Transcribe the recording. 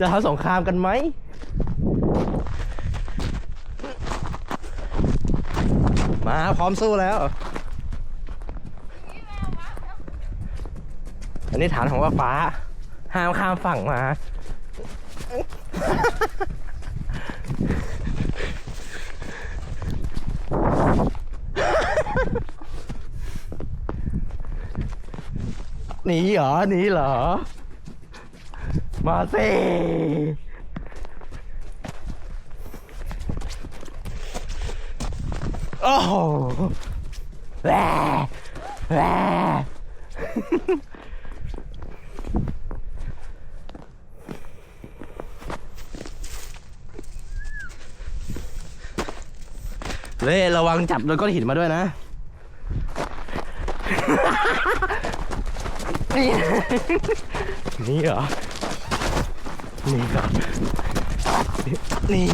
จะทำสงครามกันไหมมาพร้อมสู้แล้ว อันนี้ฐานของว่าฟ้า ห้ามข้ามฝั่งมา หนีเหรอ หนีเหรอ มาสิโอ้โหแหว่แหว่เล่ระวังจับโดนก้อนหินมาด้วยนะ นี่ นี่เหรอ นี่ครับนี่